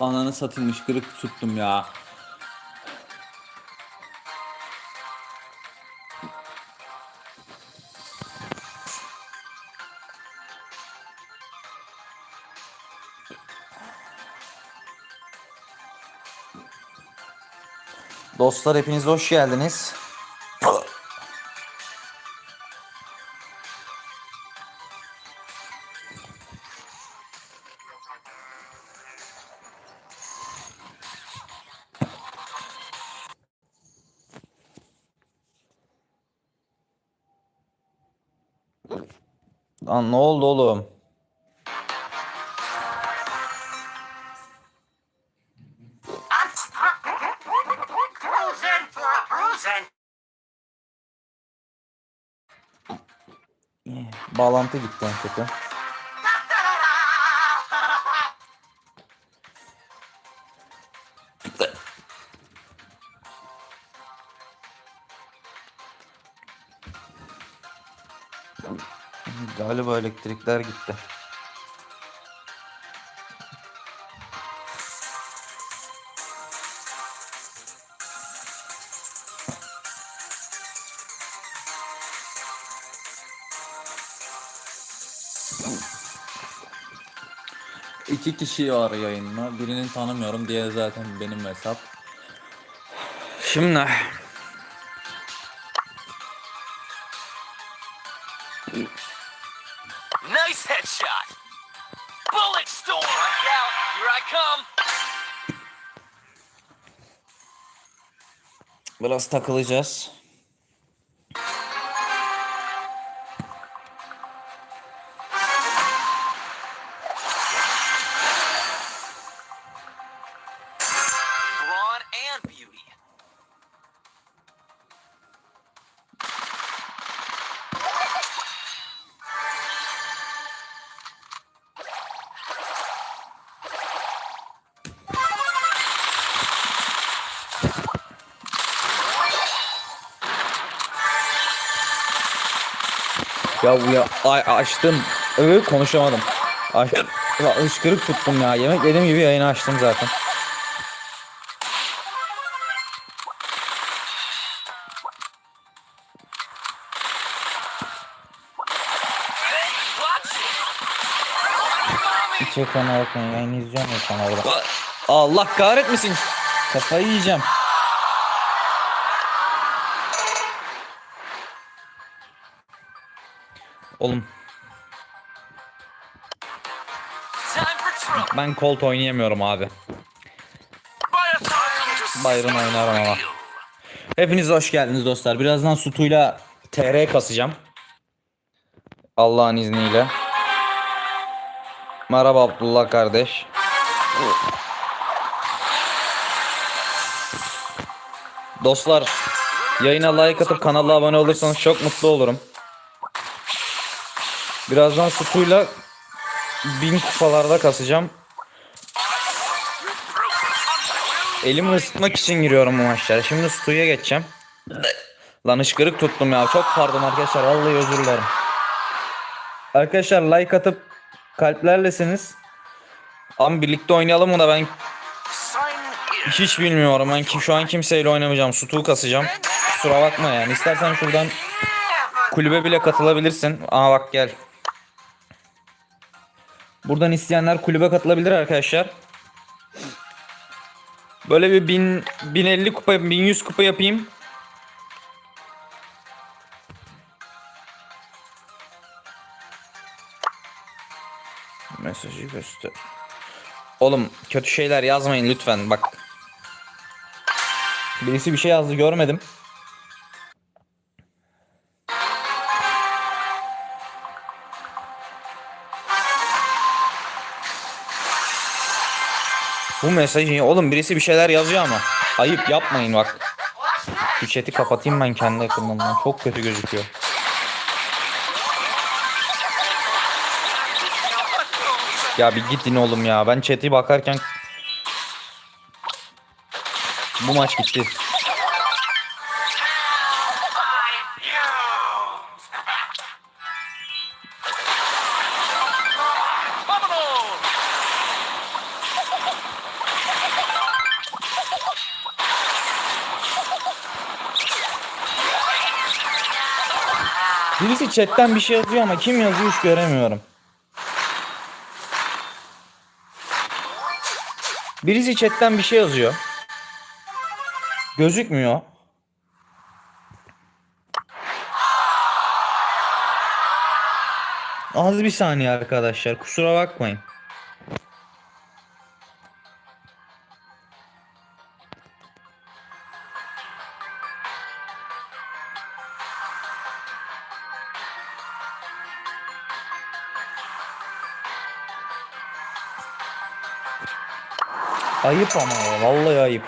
Ananı satılmış kırık tuttum ya. Dostlar hepiniz hoş geldiniz. Bağlantı gitti en kötü. Galiba elektrikler gitti. İki kişi var yayında. Birini tanımıyorum. Diğeri zaten benim hesap. Şimdi Nice headshot. Bullet storm. Watch out. Here I come. biraz takılacağız. Ya bu ya ay, açtım. Evet konuşamadım. Aç, ya, ışkırık tuttum ya. Yemek yediğim gibi yayını açtım zaten. Hiç ekrana bakmayın. Yayını izliyorum ya sana orada. Allah kahretmesin. Kafayı yiyeceğim. Oğlum ben Colt oynayamıyorum abi. Byron oynarım ama. Hepiniz hoş geldiniz dostlar. Birazdan Sutu'yla TR kasacağım. Allah'ın izniyle. Merhaba Abdullah kardeş. Dostlar yayına like atıp kanala abone olursanız çok mutlu olurum. Birazdan Sutu'yla bin kupalarda kasacağım. Elimi ısıtmak için giriyorum bu maçlara. Şimdi Stu'ya geçeceğim. Lan ışkırık tuttum ya. Çok pardon arkadaşlar. Vallahi özür dilerim. Arkadaşlar like atıp kalplerlesiniz. Ama birlikte oynayalım mı da ben hiç bilmiyorum. Ben kim, şu an kimseyle oynamayacağım. Stu'yu kasacağım. Kusura bakma yani. İstersen şuradan kulübe bile katılabilirsin. Aa bak gel. Buradan isteyenler kulübe katılabilir arkadaşlar. Böyle bir 1000 1050 kupa 1100 kupa yapayım. Mesajı göster. Oğlum kötü şeyler yazmayın lütfen bak. Birisi bir şey yazdı görmedim. Bu mesajı oğlum birisi bir şeyler yazıyor ama. Ayıp yapmayın bak. Şu chat'i kapatayım ben kendi ekranımdan. Çok kötü gözüküyor. Ya bir gidin oğlum ya. Ben chat'i bakarken bu maç gitti. Birisi chatten bir şey yazıyor ama kim yazıyor hiç göremiyorum. Birisi chatten bir şey yazıyor. Gözükmüyor. Az bir saniye arkadaşlar. Kusura bakmayın. Ayıp ama ya. Vallahi ayıp.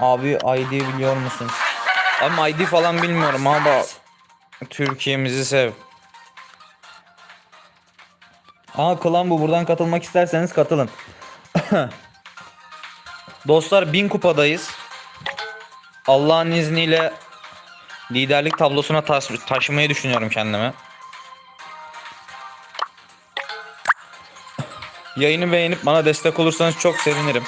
Abi ID biliyor musun? Ama ID falan bilmiyorum ama Türkiye'mizi sev. Aa klan bu buradan katılmak isterseniz katılın. Dostlar 1000 kupadayız. Allah'ın izniyle liderlik tablosuna taş- taşımayı düşünüyorum kendimi. Yayını beğenip bana destek olursanız çok sevinirim.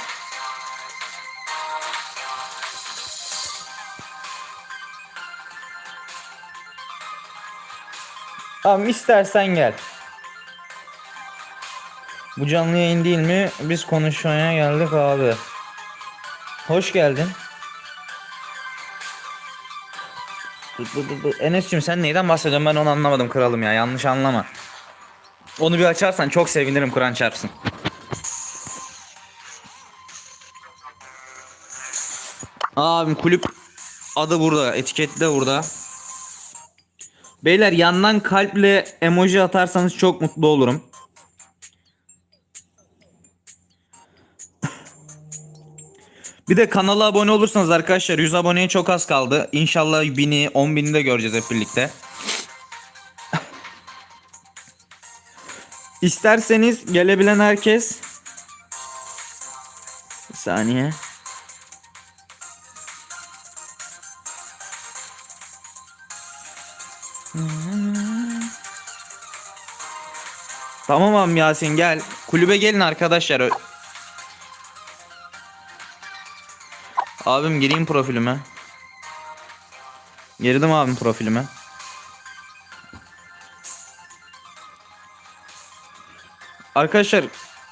Tamam istersen gel. Bu canlı yayın değil mi? Biz konuşmaya geldik abi. Hoş geldin. Enes'cim sen neyden bahsediyorsun ben onu anlamadım kralım ya yanlış anlama. Onu bir açarsan çok sevinirim Kur'an çarpsın. Abim kulüp adı burada etiketi de burada. Beyler yandan kalple emoji atarsanız çok mutlu olurum. Bir de kanala abone olursanız arkadaşlar 100 aboneye çok az kaldı. İnşallah 1000'i 10.000'i de göreceğiz hep birlikte. İsterseniz gelebilen herkes Bir saniye. Tamam abi Yasin gel. Kulübe gelin arkadaşlar. Abim gireyim profilime. Girdim abim profilime. Arkadaşlar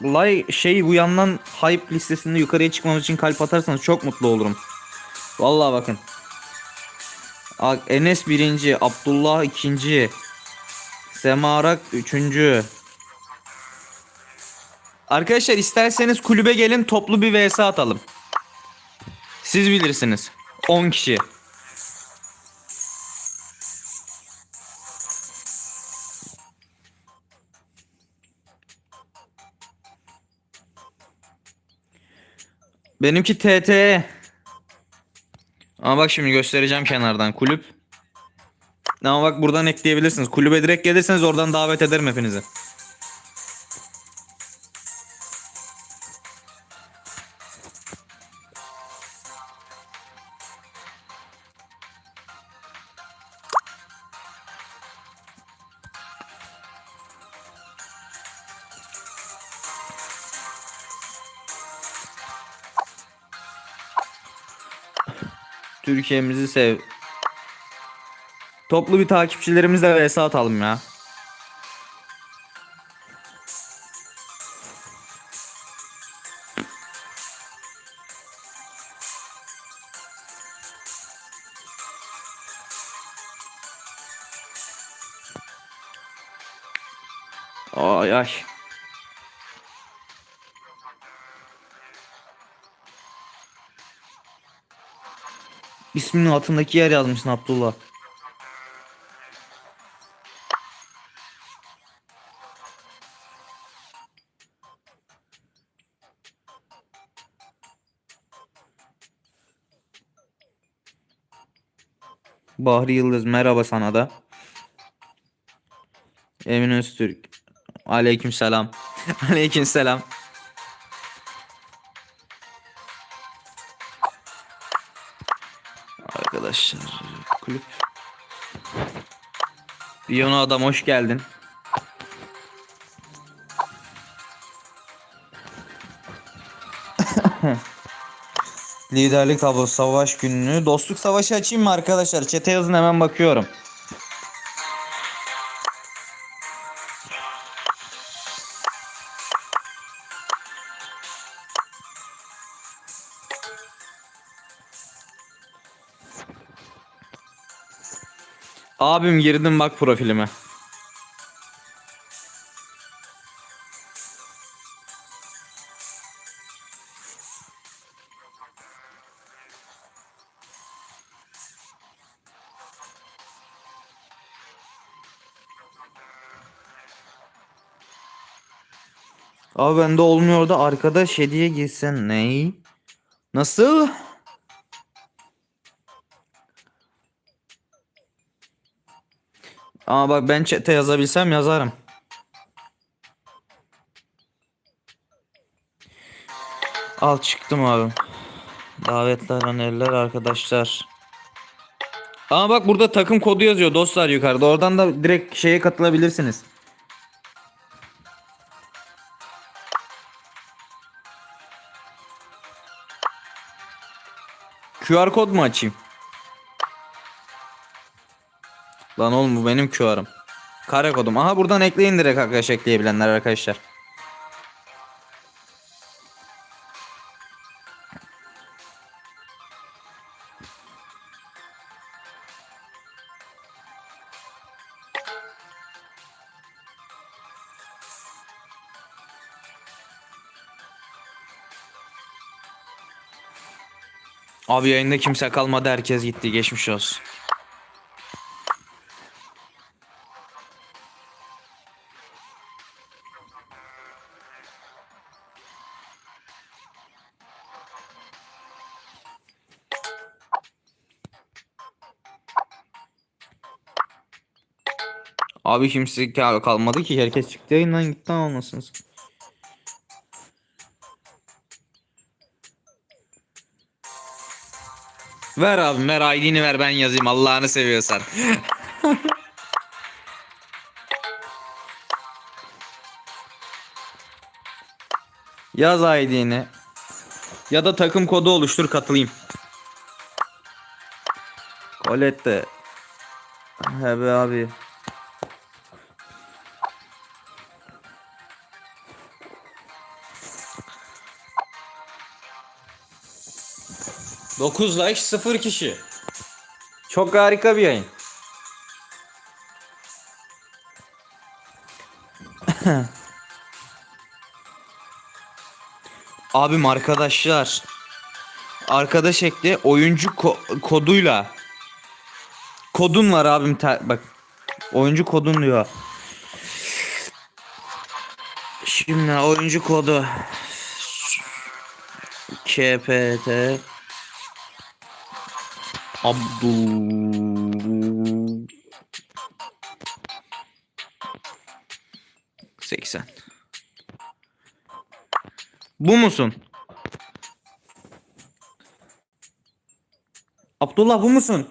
like şey bu yandan hype listesinde yukarıya çıkmamız için kalp atarsanız çok mutlu olurum. Vallahi bakın. Bak, Enes birinci, Abdullah ikinci, Semarak üçüncü. Arkadaşlar isterseniz kulübe gelin toplu bir vs atalım. Siz bilirsiniz. 10 kişi. Benimki TT. Ama bak şimdi göstereceğim kenardan kulüp. Ama bak buradan ekleyebilirsiniz. Kulübe direkt gelirseniz oradan davet ederim hepinizi. Türkiye'mizi sev. Toplu bir takipçilerimizle vs atalım ya. Ay ay. İsminin altındaki yer yazmışsın Abdullah. Bahri Yıldız merhaba sana da. Emin Öztürk. Aleyküm selam. Aleyküm selam. Biyonu adam hoş geldin. Liderlik tablosu savaş günlüğü. Dostluk savaşı açayım mı arkadaşlar? Çete yazın hemen bakıyorum. Abim girdim bak profilime. Abi bende olmuyor da arkadaş hediye gitsen ney? Nasıl? Ama bak ben chat'e yazabilsem yazarım. Al çıktım abi. Davetler, öneriler, arkadaşlar. Ama bak burada takım kodu yazıyor dostlar yukarıda. Oradan da direkt şeye katılabilirsiniz. QR kod mu açayım? Lan oğlum bu benim QR'ım. Kare kodum. Aha buradan ekleyin direkt arkadaş ekleyebilenler arkadaşlar. Abi yayında kimse kalmadı herkes gitti geçmiş olsun. Abi kimse kal- kalmadı ki herkes çıktı yayından gitti olmasın. Ver abi ver ID'ni ver ben yazayım Allah'ını seviyorsan. Yaz ID'ni. Ya da takım kodu oluştur katılayım. Colette. He be abi. Dokuz like 0 kişi. Çok harika bir yayın. Abim arkadaşlar. Arkadaş ekle oyuncu ko- koduyla. Kodun var abim bak. Oyuncu kodun diyor. Şimdi oyuncu kodu. KPT Abdul 80 Bu musun? Abdullah bu musun?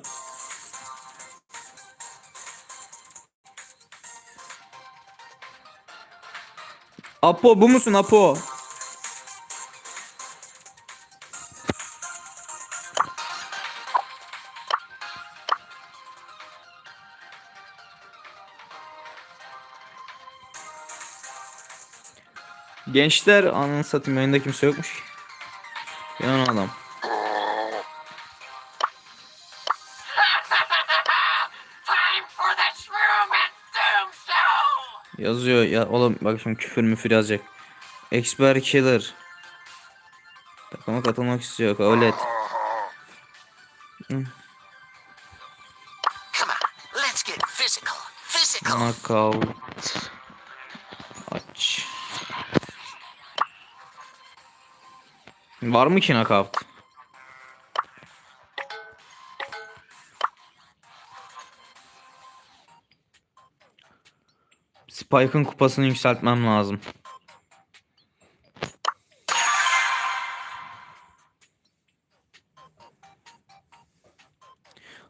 Apo bu musun Apo? Gençler ananı satayım yayında kimse yokmuş. Yan adam. Yazıyor ya oğlum bak şimdi küfür müfür yazacak. Expert Killer. Takıma katılmak istiyor kabul et. Come on, let's get physical. Physical. Knockout. Var mı ki knockout? Spike'ın kupasını yükseltmem lazım.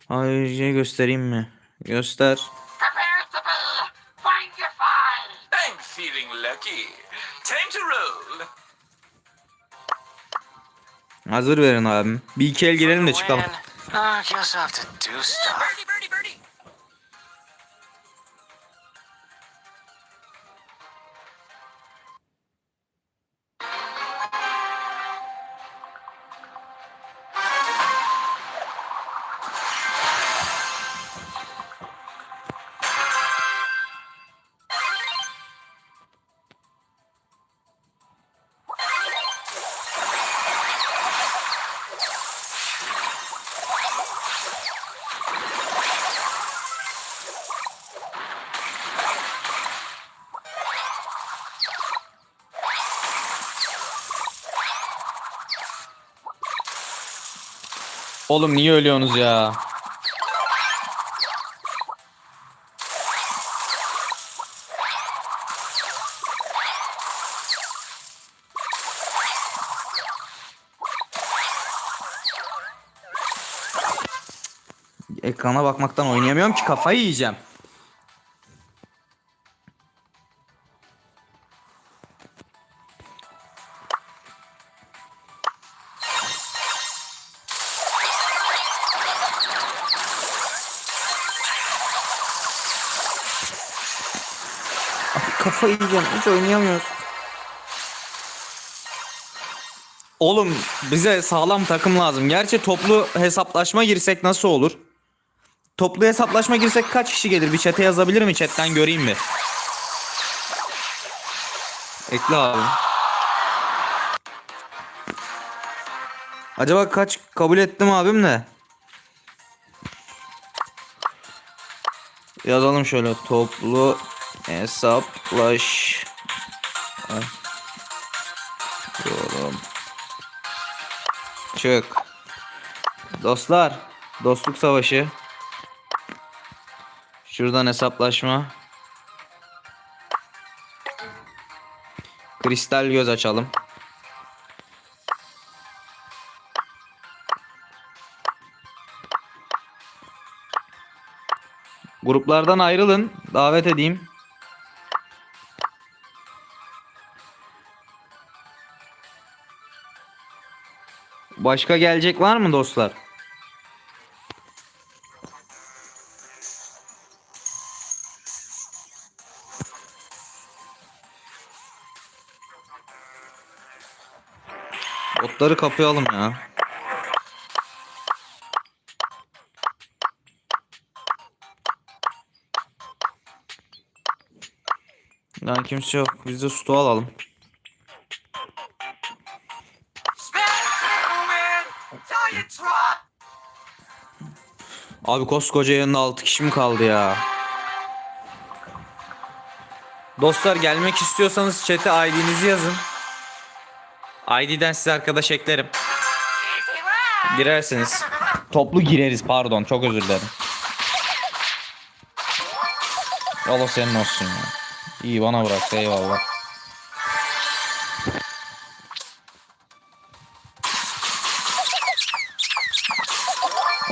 Ayrıca göstereyim mi? Göster. Hazır verin abim. Bir iki el girelim de çıkalım. Oğlum niye ölüyorsunuz ya? Ekrana bakmaktan oynayamıyorum ki kafayı yiyeceğim. Kafayı yiyeceğim. Hiç oynayamıyoruz. Oğlum bize sağlam takım lazım. Gerçi toplu hesaplaşma girsek nasıl olur? Toplu hesaplaşma girsek kaç kişi gelir? Bir chat'e yazabilir mi? Chat'ten göreyim mi? Ekle abi. Acaba kaç kabul ettim abim de? Yazalım şöyle toplu hesaplaş. Yorum çık. Dostlar dostluk savaşı. Şuradan hesaplaşma. Kristal göz açalım. Gruplardan ayrılın davet edeyim Başka gelecek var mı dostlar? Botları kapayalım ya. Lan kimse yok. Biz de stu alalım. Abi koskoca yanında 6 kişi mi kaldı ya? Dostlar gelmek istiyorsanız chat'e ID'nizi yazın. ID'den size arkadaş eklerim. Girersiniz. Toplu gireriz pardon çok özür dilerim. Allah senin olsun ya. İyi bana bıraktı eyvallah.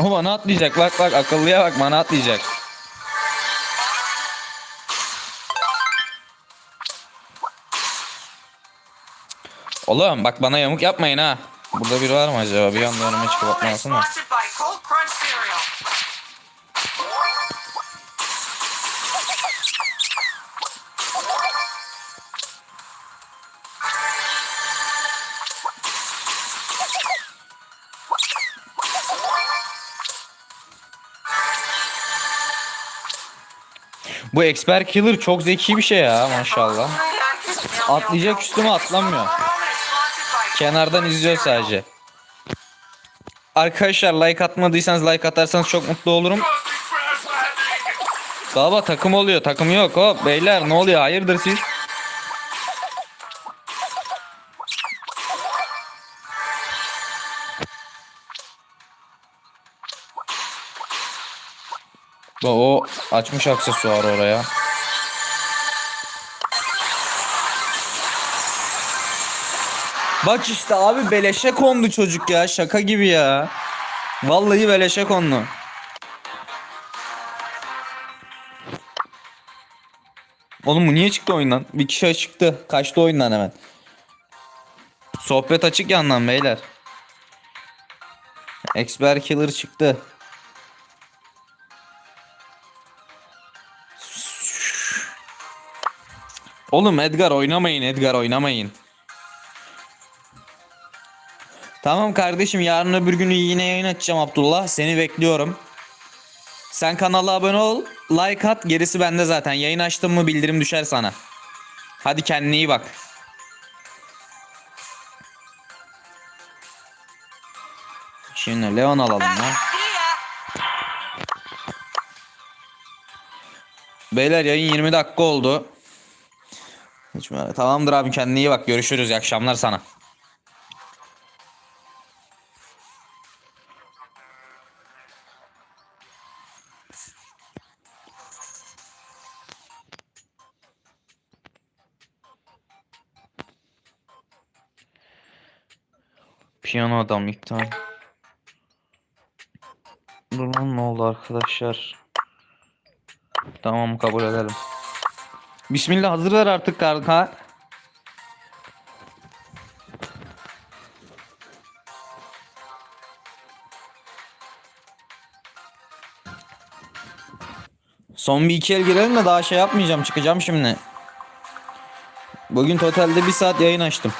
O bana atlayacak bak bak akıllıya bak bana atlayacak. Oğlum bak bana yamuk yapmayın ha. Burada biri var mı acaba? Bir anda önüme çıkıp atmasın mı? Bu Expert Killer çok zeki bir şey ya maşallah. Atlayacak üstüme atlamıyor. Kenardan izliyor sadece. Arkadaşlar like atmadıysanız like atarsanız çok mutlu olurum. Baba takım oluyor takım yok hop beyler ne oluyor hayırdır siz? O açmış aksesuar oraya. Bak işte abi beleşe kondu çocuk ya şaka gibi ya. Vallahi beleşe kondu. Oğlum bu niye çıktı oyundan? Bir kişi çıktı. Kaçtı oyundan hemen. Sohbet açık yandan beyler. Expert Killer çıktı. Oğlum Edgar oynamayın Edgar oynamayın. Tamam kardeşim yarın öbür günü yine yayın açacağım Abdullah. Seni bekliyorum. Sen kanala abone ol. Like at. Gerisi bende zaten. Yayın açtım mı bildirim düşer sana. Hadi kendine iyi bak. Şimdi Leon alalım ya. Beyler yayın 20 dakika oldu. Hiç merak- Tamamdır abi kendine iyi bak. Görüşürüz. İyi akşamlar sana. Piyano adam iptal. Dur ne oldu arkadaşlar? Tamam kabul edelim. Bismillah hazır ver artık kanka. Son bir iki el girelim de daha şey yapmayacağım çıkacağım şimdi. Bugün totalde bir saat yayın açtım.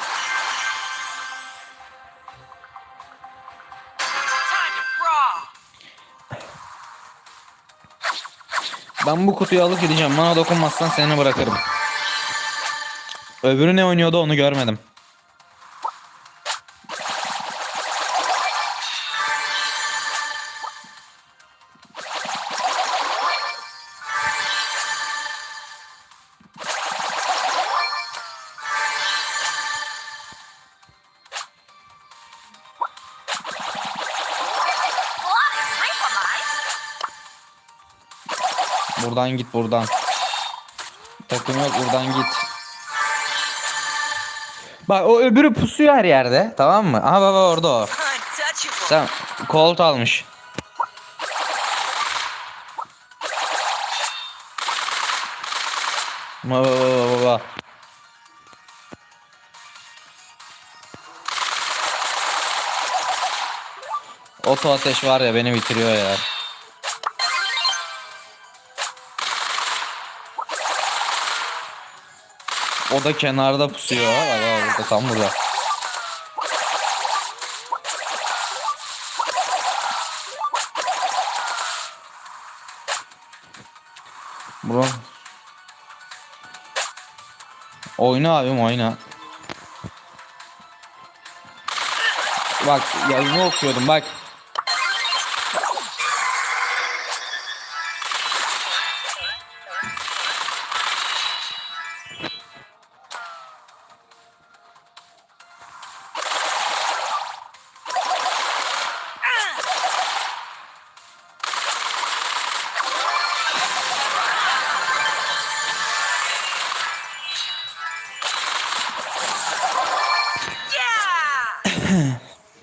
Ben bu kutuyu alıp gideceğim. Bana dokunmazsan seni bırakırım. Öbürü ne oynuyordu onu görmedim. Buradan git buradan. Takım yok buradan git. Bak o öbürü pusuyor her yerde tamam mı? Aha baba orada o. Sen Colt almış. Baba baba baba. Oto ateş var ya beni bitiriyor ya. O da kenarda pusuyor. Baba burada tam burada. Bro. Oyna abim oyna. Bak yayını okuyordum bak.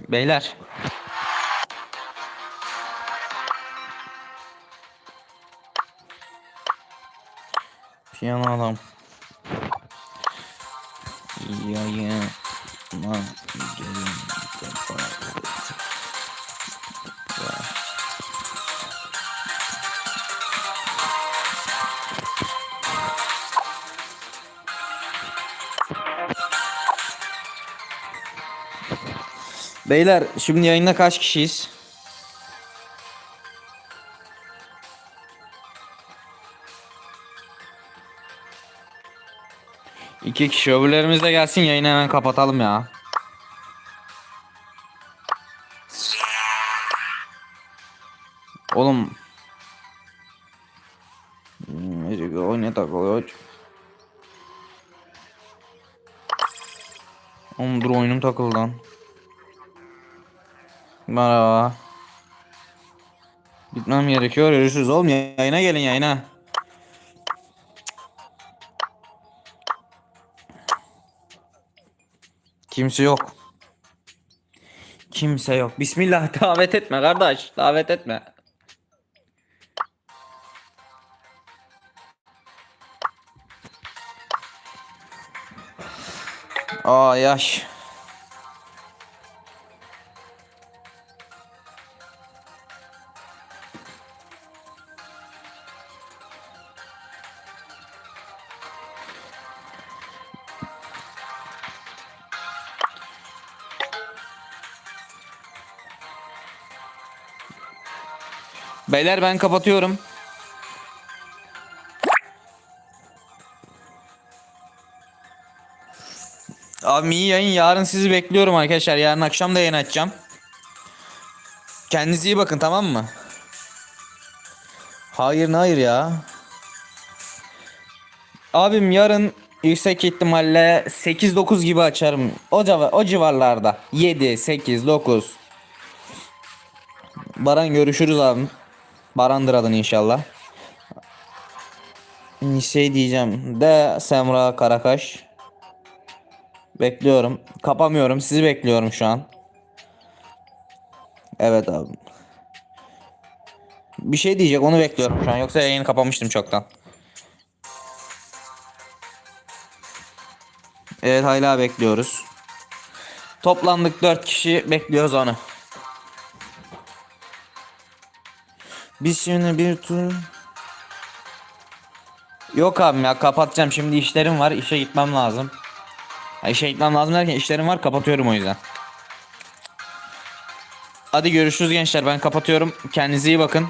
Beyler. Piyano adam. Yayına gelin Beyler şimdi yayında kaç kişiyiz? İki kişi öbürlerimiz de gelsin yayını hemen kapatalım ya. Oğlum. Hmm, Oyuna takılıyor. Oğlum dur oyunum takıldı lan. Merhaba. Gitmem gerekiyor. Görüşürüz oğlum. Yayına gelin yayına. Kimse yok. Kimse yok. Bismillah davet etme kardeş. Davet etme. Aa yaş. Beyler ben kapatıyorum. Abi iyi yayın. Yarın sizi bekliyorum arkadaşlar. Yarın akşam da yayın açacağım. Kendinize iyi bakın tamam mı? Hayır hayır ya. Abim yarın yüksek ihtimalle 8-9 gibi açarım. O, civa- o civarlarda. 7, 8, 9. Baran görüşürüz abim. Barandır adın inşallah. Şey diyeceğim. De Semra Karakaş. Bekliyorum. Kapamıyorum. Sizi bekliyorum şu an. Evet abi. Bir şey diyecek onu bekliyorum şu an. Yoksa yayını kapamıştım çoktan. Evet hala bekliyoruz. Toplandık 4 kişi bekliyoruz onu. Biz şimdi bir tur... Yok abim ya kapatacağım şimdi işlerim var işe gitmem lazım. Ya işe gitmem lazım derken işlerim var kapatıyorum o yüzden. Hadi görüşürüz gençler ben kapatıyorum. Kendinize iyi bakın.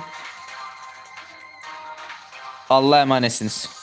Allah'a emanetsiniz.